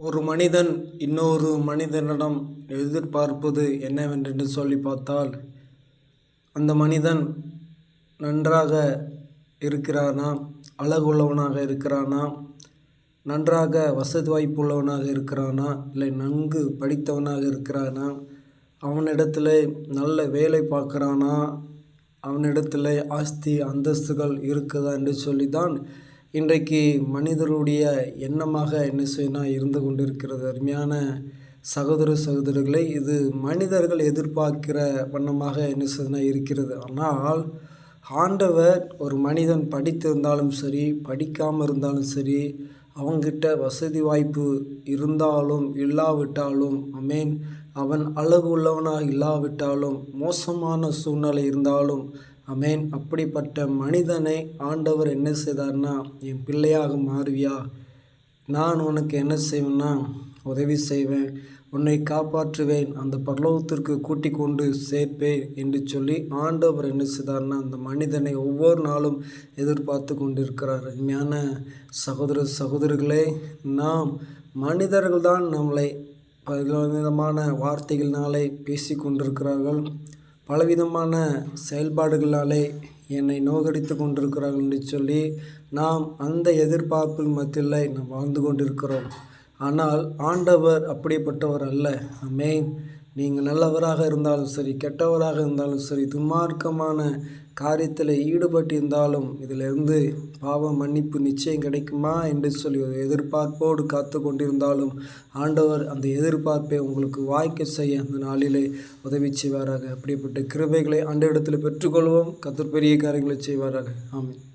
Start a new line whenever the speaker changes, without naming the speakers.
ஒரு மனிதன் இன்னொரு மனிதனிடம் எதிர்பார்ப்பது என்னவென்று சொல்லி பார்த்தால் அந்த மனிதன் நன்றாக இருக்கிறானா? அழகுள்ளவனாக இருக்கிறானா? நன்றாக வசதி வாய்ப்புள்ளவனாக இருக்கிறானா? இல்லை நன்கு படித்தவனாக இருக்கிறானா? அவனிடத்தில் நல்ல வேலை பார்க்குறானா? அவனிடத்தில் ஆஸ்தி அந்தஸ்துகள் இருக்குதா என்று சொல்லி தான் இன்றைக்கு மனிதருடைய எண்ணமாக என்ன செய்யணும் இருந்து கொண்டிருக்கிறது. அருமையான சகோதர சகோதரிகளை இது மனிதர்கள் எதிர்பார்க்கிற வண்ணமாக என்ன செய்யணும் இருக்கிறது. ஆனால் ஆண்டவர் ஒரு மனிதன் படித்திருந்தாலும் சரி படிக்காமல் இருந்தாலும் சரி அவங்கிட்ட வசதி வாய்ப்பு இருந்தாலும் இல்லாவிட்டாலும் அமேன். அவன் அழகு உள்ளவனாக இல்லாவிட்டாலும் மோசமான சூழ்நிலை இருந்தாலும் அமேன். அப்படிப்பட்ட மனிதனை ஆண்டவர் என்ன செய்தார்னா என் பிள்ளையாக மாறுவியா? நான் உனக்கு என்ன செய்வேன்னா உதவி செய்வேன். உன்னை காப்பாற்றுவேன். அந்த பரலோகத்திற்கு கூட்டி கொண்டு சேர்ப்பேன் என்று சொல்லி ஆண்டவர் என்ன செய்தார்னா அந்த மனிதனை ஒவ்வொரு நாளும் எதிர்பார்த்து கொண்டிருக்கிறார். அருமையான சகோதர சகோதரிகளே நாம் மனிதர்கள் தான் நம்மளை பலவிதமான வார்த்தைகளினாலே பேசி கொண்டிருக்கிறார்கள். பலவிதமான செயல்பாடுகளாலே என்னை நோகடித்து கொண்டிருக்கிறார்கள் என்று சொல்லி நாம் அந்த எதிர்பார்ப்பில் மத்தியில் நாம் வாழ்ந்து கொண்டிருக்கிறோம். ஆனால் ஆண்டவர் அப்படிப்பட்டவர் அல்ல. அமேன் நீங்கள் நல்லவராக இருந்தாலும் சரி கெட்டவராக இருந்தாலும் சரி துன்மார்க்கமான காரியத்தில் ஈடுபட்டிருந்தாலும் இதிலிருந்து பாவ மன்னிப்பு நிச்சயம் கிடைக்குமா என்று சொல்லி ஒரு எதிர்பார்ப்போடு காத்து கொண்டிருந்தாலும் ஆண்டவர் அந்த எதிர்பார்ப்பை உங்களுக்கு வாய்க்க செய்ய அந்த நாளிலே உதவி செய்வாராக. அப்படிப்பட்ட கிருபைகளை ஆண்ட இடத்துல பெற்றுக்கொள்வோம். கத்திர பெரிய காரியங்களை செய்வாராக. ஆமாம்